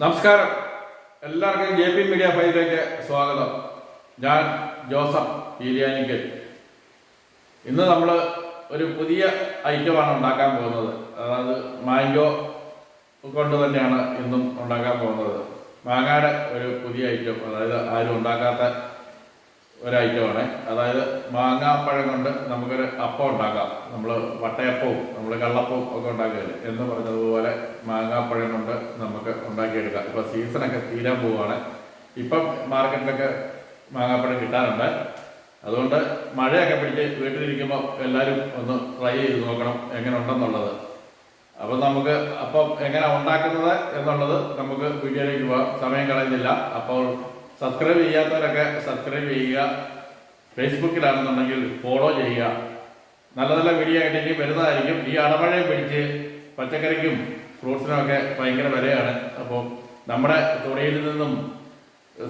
നമസ്കാരം. എല്ലാവർക്കും J P media ഫൈവിലേക്ക് സ്വാഗതം. ഞാൻ ജോസഫ് ഈരിയാനിക്കൽ ഇന്ന് നമ്മൾ ഒരു പുതിയ ഐറ്റമാണ് ഉണ്ടാക്കാൻ പോകുന്നത്. അതായത് മാംഗോ കൊണ്ട് തന്നെയാണ് ഇന്നും ഉണ്ടാക്കാൻ പോകുന്നത്. മാങ്ങയുടെ ഒരു പുതിയ ഐറ്റം. അതായത് ആരും ഉണ്ടാക്കാത്ത ഒരു ഐറ്റമാണ് അതായത് മാങ്ങാപ്പഴം കൊണ്ട് നമുക്കൊരു അപ്പം ഉണ്ടാക്കാം. നമ്മൾ വട്ടയപ്പവും നമ്മൾ കള്ളപ്പവും ഒക്കെ ഉണ്ടാക്കുകയില്ല. എന്ന് പറഞ്ഞതുപോലെ മാങ്ങാപ്പഴം കൊണ്ട് നമുക്ക് ഉണ്ടാക്കിയെടുക്കാം. ഇപ്പം സീസണൊക്കെ തീരാൻ പോവുകയാണ്. ഇപ്പം മാർക്കറ്റിലൊക്കെ മാങ്ങാപ്പഴം കിട്ടാറുണ്ട്. അതുകൊണ്ട് മഴയൊക്കെ പിടിച്ച് വീട്ടിലിരിക്കുമ്പോൾ എല്ലാവരും ഒന്ന് ട്രൈ ചെയ്ത് നോക്കണം എങ്ങനെ ഉണ്ടെന്നുള്ളത് അപ്പം നമുക്ക് അപ്പം എങ്ങനെ ഉണ്ടാക്കുന്നത് എന്നുള്ളത് നമുക്ക് വീഡിയോയിലേക്ക് പോകാം. സമയം കളയുന്നില്ല. അപ്പോൾ സബ്സ്ക്രൈബ് ചെയ്യാത്തവരൊക്കെ സബ്സ്ക്രൈബ് ചെയ്യുക. ഫേസ്ബുക്കിലാണെന്നുണ്ടെങ്കിൽ ഫോളോ ചെയ്യുക. നല്ല നല്ല വീഡിയോ ആയിട്ട് ഇനി വരുന്നതായിരിക്കും. ഈ അടമഴയെ പിടിച്ച് പച്ചക്കറിക്കും ഫ്രൂട്ട്സിനും ഒക്കെ ഭയങ്കര വിലയാണ്. അപ്പോൾ നമ്മുടെ തുറയിൽ നിന്നും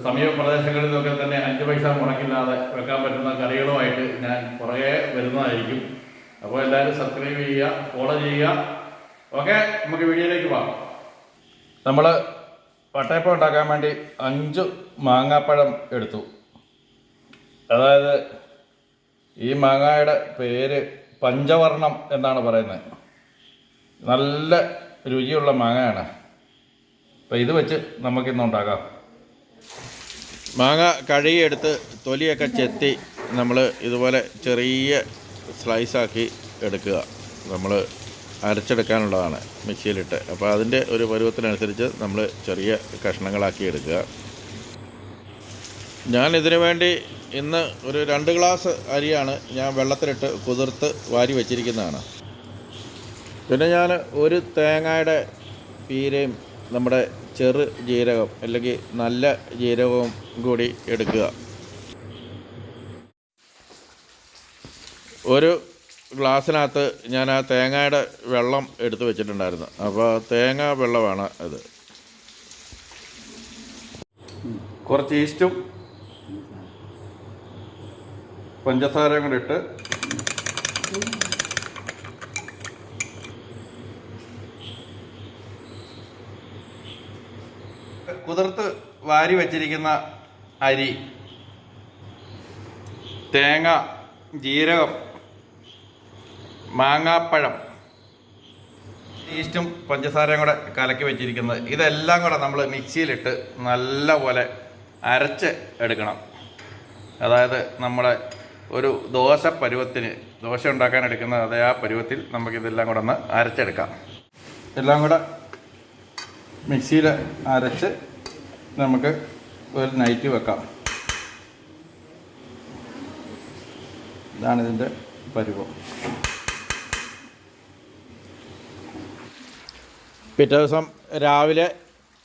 സമീപ പ്രദേശങ്ങളിൽ നിന്നൊക്കെ തന്നെ അഞ്ച് പൈസ മുടക്കില്ലാതെ വെക്കാൻ പറ്റുന്ന കറികളുമായിട്ട് ഞാൻ പുറകെ വരുന്നതായിരിക്കും. അപ്പോൾ എല്ലാവരും സബ്സ്ക്രൈബ് ചെയ്യുക ഫോളോ ചെയ്യുക. ഓക്കെ നമുക്ക് വീഡിയോയിലേക്ക് പോകാം. നമ്മൾ വട്ടയപ്പം ഉണ്ടാക്കാൻ വേണ്ടി അഞ്ച് മാങ്ങാപ്പഴം എടുത്തു. അതായത് ഈ മാങ്ങയുടെ പേര് പഞ്ചവർണം എന്നാണ് പറയുന്നത്. നല്ല രുചിയുള്ള മാങ്ങയാണ്. അപ്പോൾ ഇത് വെച്ച് നമുക്കിന്ന് ഉണ്ടാക്കാം. മാങ്ങ കഴുകിയെടുത്ത് തൊലിയൊക്കെ ചെത്തി നമ്മൾ ഇതുപോലെ ചെറിയ സ്ലൈസാക്കി എടുക്കുക. നമ്മൾ അരച്ചെടുക്കാനുള്ളതാണ് മിക്സിയിലിട്ട്. അപ്പോൾ അതിന്റെ ഒരു പരുവത്തിനനുസരിച്ച് നമ്മൾ ചെറിയ കഷ്ണങ്ങളാക്കി എടുക്കുക. ഞാൻ ഇതിനു വേണ്ടി ഇന്ന് ഒരു രണ്ട് ഗ്ലാസ് അരിയാണ് ഞാൻ വെള്ളത്തിലിട്ട് കുതിർത്ത് വാരി വച്ചിരിക്കുന്നതാണ്. പിന്നെ ഞാൻ ഒരു തേങ്ങയുടെ പീരയും നമ്മുടെ ചെറു ജീരകം അല്ലെങ്കിൽ നല്ല ജീരകവും കൂടി എടുക്കുക. ഒരു ഗ്ലാസ്സിനകത്ത് ഞാൻ ആ തേങ്ങയുടെ വെള്ളം എടുത്ത് വെച്ചിട്ടുണ്ടായിരുന്നു. അപ്പോൾ തേങ്ങ വെള്ളമാണ് ഇത് കുറച്ച് ഈസ്റ്റും പഞ്ചസാരയും കൂടി ഇട്ട് കുതിർത്ത് വാരി വച്ചിരിക്കുന്ന അരി തേങ്ങ ജീരകം മാങ്ങാപ്പഴം. ഈസ്റ്റും പഞ്ചസാരയും കൂടെ കലക്കി വെച്ചിരിക്കുന്നത്. ഇതെല്ലാം കൂടെ നമ്മൾ മിക്സിയിലിട്ട് നല്ലപോലെ അരച്ച് എടുക്കണം. അതായത് നമ്മുടെ ഒരു ദോശ പരുവത്തിന് ദോശ ഉണ്ടാക്കാൻ എടുക്കുന്ന അതേ ആ പരുവത്തിൽ നമുക്കിതെല്ലാം കൂടെ ഒന്ന് അരച്ചെടുക്കാം. എല്ലാം കൂടെ മിക്സിയിൽ അരച്ച് നമുക്ക് ഒരു നൈറ്റ് വെക്കാം. ഇതാണ് ഇതിന്റെ പരുവം. പിറ്റേ ദിവസം രാവിലെ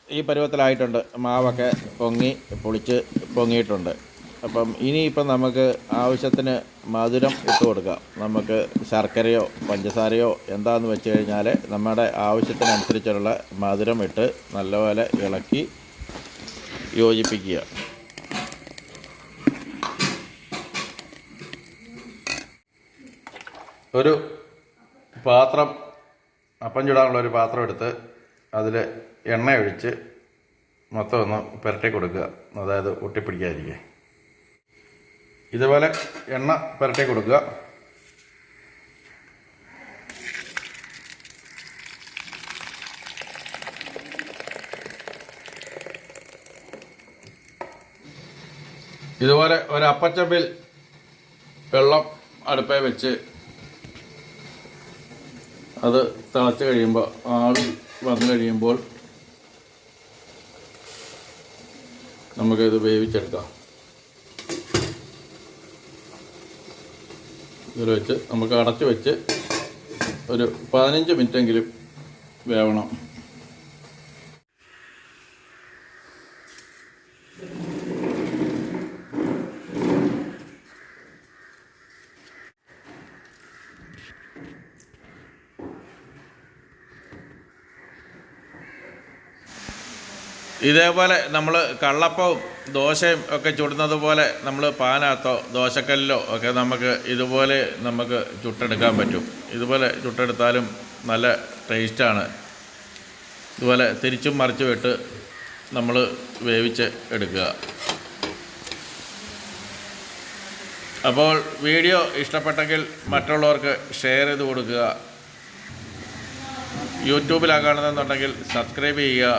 ഈ പരുവത്തിലായിട്ടുണ്ട്. മാവൊക്കെ പൊങ്ങി പൊളിച്ച് പൊങ്ങിയിട്ടുണ്ട്. അപ്പം ഇനിയിപ്പം നമുക്ക് ആവശ്യത്തിന് മധുരം ഇട്ട് കൊടുക്കാം. നമുക്ക് ശർക്കരയോ പഞ്ചസാരയോ എന്താണെന്ന് വെച്ച് കഴിഞ്ഞാൽ നമ്മുടെ ആവശ്യത്തിനനുസരിച്ചുള്ള മധുരം ഇട്ട് നല്ലപോലെ ഇളക്കി യോജിപ്പിക്കുക. ഒരു പാത്രം അപ്പം ചൂടാനുള്ള ഒരു പാത്രം എടുത്ത് അതിൽ എണ്ണ ഒഴിച്ച് മൊത്തം ഒന്ന് പുരട്ടി കൊടുക്കുക. അതായത് ഒട്ടിപ്പിടിക്കാതിരിക്കുക. ഇതുപോലെ എണ്ണ പുരട്ടി കൊടുക്കുക. ഇതുപോലെ ഒരു അപ്പച്ചപ്പിൽ വെള്ളം അടുപ്പേ വെച്ച് അത് തിളച്ച് കഴിയുമ്പോൾ ആവി വന്നു കഴിയുമ്പോൾ നമുക്കിത് വേവിച്ചെടുക്കാം. ഇതിൽ വെച്ച് നമുക്ക് അടച്ച് വെച്ച് ഒരു പതിനഞ്ച് മിനിറ്റെങ്കിലും വേവണം. ഇതേപോലെ നമ്മൾ കള്ളപ്പവും ദോശയും ഒക്കെ ചുടുന്നത് പോലെ നമ്മൾ പാനകത്തോ ദോശക്കല്ലിലോ ഒക്കെ നമുക്ക് ഇതുപോലെ നമുക്ക് ചുട്ടെടുക്കാൻ പറ്റും. ഇതുപോലെ ചുട്ടെടുത്താലും നല്ല ടേസ്റ്റാണ്. ഇതുപോലെ തിരിച്ചും മറിച്ചും ഇട്ട് നമ്മൾ വേവിച്ച് എടുക്കുക. അപ്പോൾ വീഡിയോ ഇഷ്ടപ്പെട്ടെങ്കിൽ മറ്റുള്ളവർക്ക് ഷെയർ ചെയ്ത് കൊടുക്കുക. യൂട്യൂബിലാണ് സബ്സ്ക്രൈബ് ചെയ്യുക.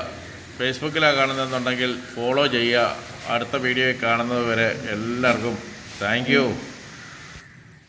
ഫേസ്ബുക്കിലാണ് കാണുന്നതെന്നുണ്ടെങ്കിൽ ഫോളോ ചെയ്യുക. അടുത്ത വീഡിയോയിൽ കാണുന്നത് വരെ എല്ലാവർക്കും താങ്ക്